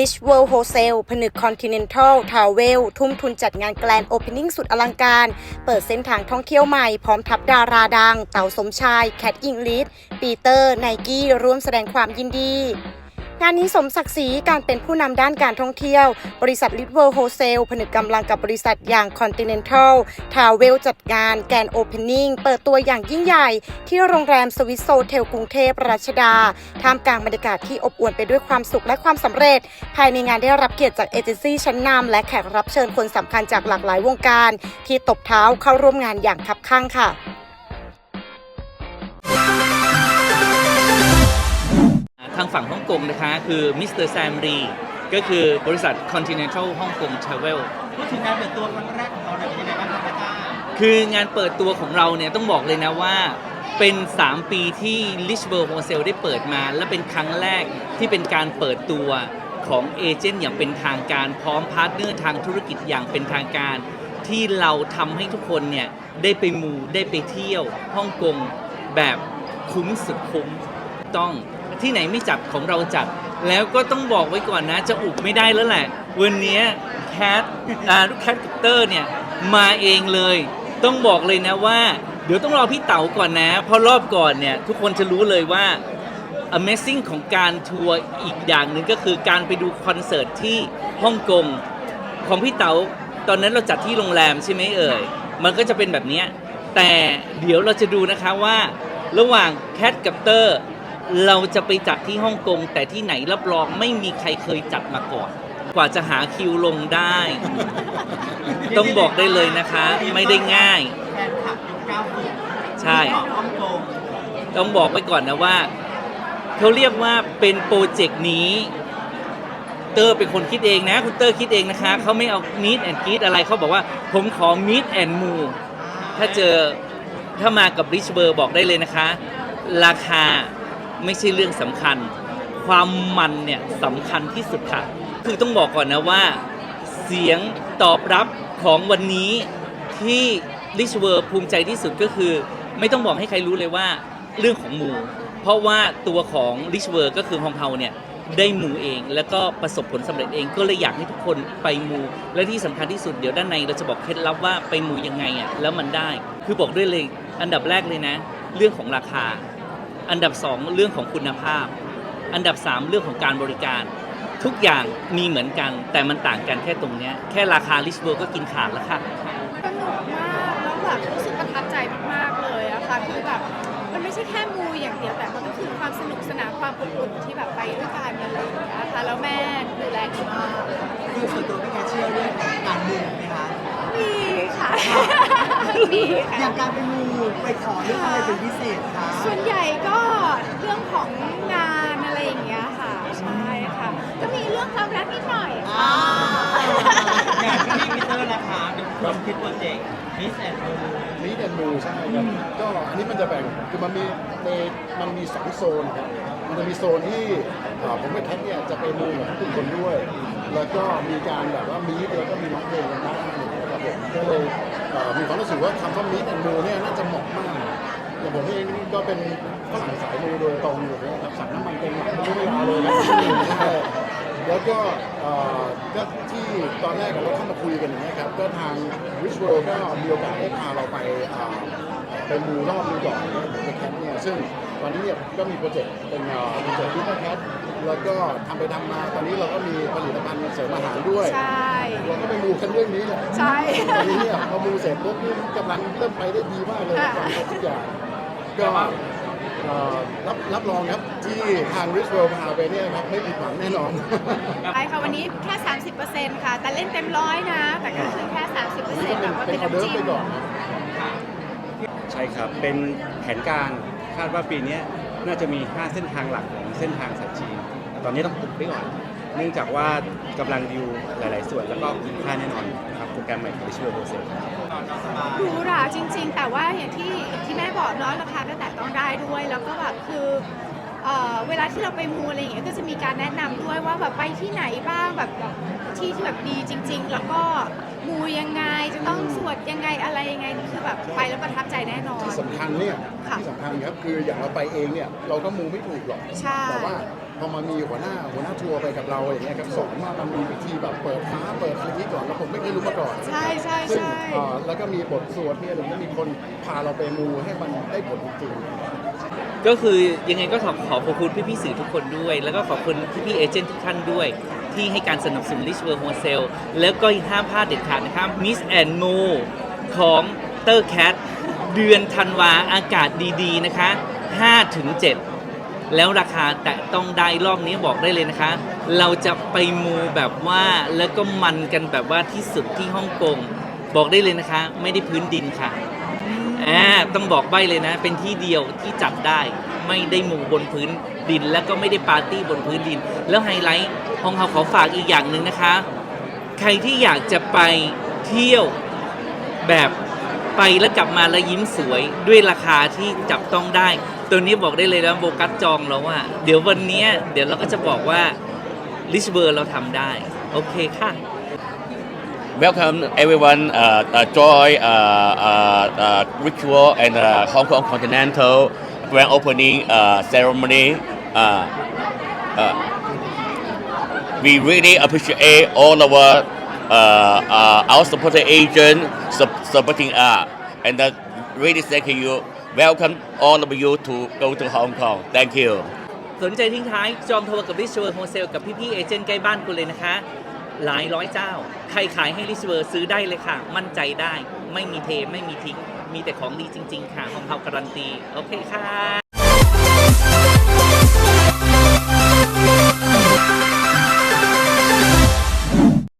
Rich World Wholesale ผนึก Continental Travel ทุ่มทุนจัดงานแกลนโอเพนนิ่งสุดอลังการ เปิดเส้นทางท่องเที่ยวใหม่พร้อมทับดาราดัง เต๋าสมชาย แคทอิงลิสปีเตอร์ ไนกี้ ร่วมแสดงความยินดี งานนี้สมศักดิ์ศรีการเป็นผู้นำด้านการท่องเที่ยว บริษัท r i t w o r l d Wholesale ผนึกกำลังกับบริษัทอย่าง Continental Travel จัดงานแกนโอเพนนิ่งเปิดตัวอย่างยิ่งใหญ่ ที่โรงแรมสวิสโซเทลกรุงเทพรัชดา ท่ามกลางบรรยากาศที่อบอวลไปด้วยความสุขและความสำเร็จ ภายในงานได้รับเกียรติจากเอเจนซี่ชั้นนำและแขกรับเชิญคนสำคัญจากหลากหลายวงการ ที่ตบเท้าเข้าร่วมงานอย่างคับข้างค่ะางฝั่งฮ่องกงนะคะ คือมิสเตอร์แซมรีก็คือบริษัท Continental ฮ่องกง Travel พูดถึงการเปิดตัวครั้งแรกของเราเนี่ยเป็นยังไงบ้างครับอาจารย์คืองานเปิดตัวของเราเนี่ยต้องบอกเลยนะว่าเป็น 3 ปีที่ l i c h b o r g Wholesale ได้เปิดมา และเป็นครั้งแรกที่เป็นการเปิดตัวของเอเจนต์อย่างเป็นทางการพร้อมพาร์ทเนอร์ทางธุรกิจอย่างเป็นทางการ ที่เราทำให้ทุกคนเนี่ยได้ไปมูได้ไปเที่ยวฮ่องกงแบบคุ้มสุดคุ้มต้อง ที่ไหนไม่จัดของเราจัด แล้วก็ต้องบอกไว้ก่อนนะ จะอุบไม่ได้แล้วแหละ วันนี้แคทอ่าลูกแคทกับเตอร์เนี่ยมาเองเลย ต้องบอกเลยนะว่า เดี๋ยวต้องรอพี่เต๋าก่อนนะเพราะรอบก่อนเนี่ยทุกคนจะรู้เลยว่า Amazing ของการทัวร์อีกอย่างหนึ่งก็คือการไปดูคอนเสิร์ตที่ฮ่องกงของพี่เต๋าตอนนั้นเราจัดที่โรงแรมใช่ไหมเอ่ย มันก็จะเป็นแบบเนี้ยแต่เดี๋ยวเราจะดูนะคะว่า ระหว่างแคทกับเตอร์ เราจะไปจัดที่ฮ่องกง แต่ที่ไหนรับรองไม่มีใครเคยจัดมาก่อน กว่าจะหาคิวลงได้ ต้องบอกได้เลยนะคะ ไม่ได้ง่าย แฟนคลับยุค90ใช่ ของฮ่องกงต้องบอกไปก่อนนะว่า เขาเรียกว่าเป็นโปรเจกต์นี้ เตอร์เป็นคนคิดเองนะ คุณเตอร์คิดเองนะคะ เขาไม่เอามีดแอนด์กีดอะไรเขาบอกว่า ผมขอมีดแอนด์มูถ้าเจอถ้ามากับริชเบอร์บอกได้เลยนะคะ ราคา ไม่ใช่เรื่องสำคัญ ความมันเนี่ยสำคัญที่สุดค่ะ คือต้องบอกก่อนนะว่า เสียงตอบรับของวันนี้ที่ริชเวอร์ภูมิใจที่สุดก็คือ ไม่ต้องบอกให้ใครรู้เลยว่าเรื่องของหมู เพราะว่าตัวของริชเวอร์ก็คือฮองเฮาเนี่ยได้หมูเองแล้วก็ประสบผลสำเร็จเองก็เลยอยากให้ทุกคนไปมู และที่สำคัญที่สุดเดี๋ยวด้านในเราจะบอกเคล็ดลับว่าไปมูยังไงอะแล้วมันได้ คือบอกด้วยเลยอันดับแรกเลยนะ เรื่องของราคา อันดับสองเรื่องของคุณภาพ อันดับสามเรื่องของการบริการ ทุกอย่างมีเหมือนกัน แต่มันต่างกันแค่ตรงเนี้ยแค่ราคาลิชเวอร์ก็กินขาดแล้วค่ะ สนุกมากแล้วแบบรู้สึกประทับใจมากๆเลยอะค่ะคือแบบมันไม่ใช่แค่มูอย่างเดียวแต่มันก็คือความสนุกสนานความอบอุ่นที่แบบไปด้วยกันอะไรอย่างเงี้ยค่ะแล้วแม่ดูแลดีมาก คือส่วนตัวพี่แกเชื่อเรื่องของการมูไหมคะ มีค่ะมีอค่ะ ย่างการไปมูไปขอเรื่องอะไรเป็นพิเศษคะส่วนใหญ่ก็เรื่องของงานอะไรอย่างเงี้ยค่ะ ใช่ค่ะ ก็มีเรื่องความรักนิดหน่อยค่ะอย่างที่มิเตอร์นะคะเป็นคนคิดโปรเจกต์มิสแอนด์มูมีแอนมูใช่ครับก็อันนี้มันจะแบ่งคือมันมีในมันมีสองโซนครับมันจะมีโซนที่อ่าผมกับแคทเนี่ยจะไปมูกับทุกคนด้วย แล้วก็มีการแบบว่ามีแล้วก็มีร้องเพลงกันบ้าง ผมก็เลยมีความรู้สึกว่าคำว่ามีแอนมูเนี่ยน่าจะเหมาะมากอย่างผมเองก็เป็นฝรั่งสายมูโดยตรงอยู่นะครับสั่งน้ำมันเต็มหลังไม่รู้เวลาเลยนะแล้วก็ก็ที่ตอนแรกเราเข้ามาคุยกันอย่างนี้ครับก็ทาง Rich World ก็มีโอกาสได้พาเราไปไปมูรอบนึงก่อนนะครับผมกับแคทเนี่ยซึ่ง ตอนนี้เนี่ยก็มีโปรเจกต์เป็นเอ่อโปรเจกต์ที่แคทแล้วก็ทำไปทำมาตอนนี้เราก็มีผลิตภัณฑ์เสริมอาหารด้วยใช่ เราก็ไปมูกันเรื่องนี้แหละใช่ ตอนนี้เนี่ยพอมูเสร็จปุ๊บนี่กำลังเริ่มไปได้ดีมากเลยค่ะความทุกอย่างก็เอ่อรับรับรองครับที่ทาง Rich World พาไปเนี่ยครับไม่ผิดหวังแน่นอนใช่ค่ะวันนี้แค่ 30%ค่ะ แต่เล่นเต็มร้อยนะ แต่ก็คือแค่ 30%แบบว่าเป็เป็นนออเดอน้ำร์จิ้ไปมก่อนนะใช่ครับ เป็นแผนการ คาดว่าปีนี้น่าจะมี 5 เส้นทางหลักของเส้นทางสายจีนตอนนี้ต้องอุบไว้ก่อน เนื่องจากว่ากำลังดิวหลาย ๆ ส่วนแล้วก็คุ้มค่าแน่นอนนะครับโปรแกรมใหม่ของ Visual p r o c e s หรูหราจริง ๆ แต่ว่าอย่างที่ที่แม่บอกเนาะราคาก็แตะต้องได้ด้วย แล้วก็แบบคือเออเวลาที่เราไปมูอะไรอย่างเงี้ยก็จะมีการแนะนำด้วยว่าแบบไปที่ไหนบ้างแบบที่ที่แบบดีจริง ๆ แล้วก็มูยังไงจะต้องสวดยังไงอะไรยังไง คือแบบไปแล้วประทับใจแน่นอน ที่สำคัญเนี่ยค่ะที่สำคัญครับคืออย่างเราไปเองเนี่ยเราก็มูไม่ถูกหรอกใช่ แต่ว่าพอมามีหัวหน้าหัวหน้าทัวร์ไปกับเราอย่างเงี้ยครับสอนว่ามันมีวิธีแบบเปิดฟ้าเปิดอะไรที่ก่อนแล้วผมไม่เคยรู้มาก่อน ใช่ใช่ซึ่งใช่ เอ่อแล้วก็มีบทสวดเนี่ยหรือว่ามีคนพาเราไปมูให้มันได้ผลจริงก็คือยังไงก็ขอขอขอบคุณพี่ๆสื่อทุกคนด้วย แล้วก็ขอบคุณพี่ๆเอเจนต์ทุกท่านด้วย ที่ให้การสนับสนุน Rich World Wholesale แล้วก็ห้ามพลาดเด็ดขาดนะครับ Miss and Mo ของ เตอร์แคทเดือนธันวาอากาศดีๆนะคะ5-7แล้วราคาแต่ต้องได้รอบนี้บอกได้เลยนะคะ เราจะไปมูแบบว่าแล้วก็มันกันแบบว่าที่สุดที่ฮ่องกงบอกได้เลยนะคะ ไม่ได้พื้นดินค่ะอ่าต้องบอกใบเลยนะ เป็นที่เดียวที่จัดได้ไม่ได้หมู่บนพื้นดิน แล้วก็ไม่ได้ปาร์ตี้บนพื้นดิน แล้วไฮไลท์ของเขาขอฝากอีกอย่างหนึ่งนะคะ ใครที่อยากจะไปเที่ยวแบบ ไปแล้วกลับมาแล้วยิ้มสวยด้วยราคาที่จับต้องได้ ตัวนี้บอกได้เลยนะโบกัสจองแล้วว่า เดี๋ยววันนี้เดี๋ยวเราก็จะบอกว่าลิชเบอร์เราทำได้ โอเคค่ะ Welcome everyone uh, uh, join uh, uh, uh, ritual and uh, Hong Kong Continental grand opening uh, ceremony. Uh, uh, we really appreciate all our uh, uh, our supporting agent sup- supporting us, and uh, really thank you. Welcome all of you to go to Hong Kong. Thank you. สนใจทิ้งท้าย จองทัวร์กับริชเวอร์โฮเซลกับพี่ๆเอเจนต์ใกล้บ้านคุณเลยนะคะ หลายร้อยเจ้า ใครขายให้ริชเวอร์ซื้อได้เลยค่ะ มั่นใจได้ ไม่มีเท ไม่มีทิ้ง มีแต่ของดีจริง ๆ ค่ะ ของเขาการันตี โอเคค่ะ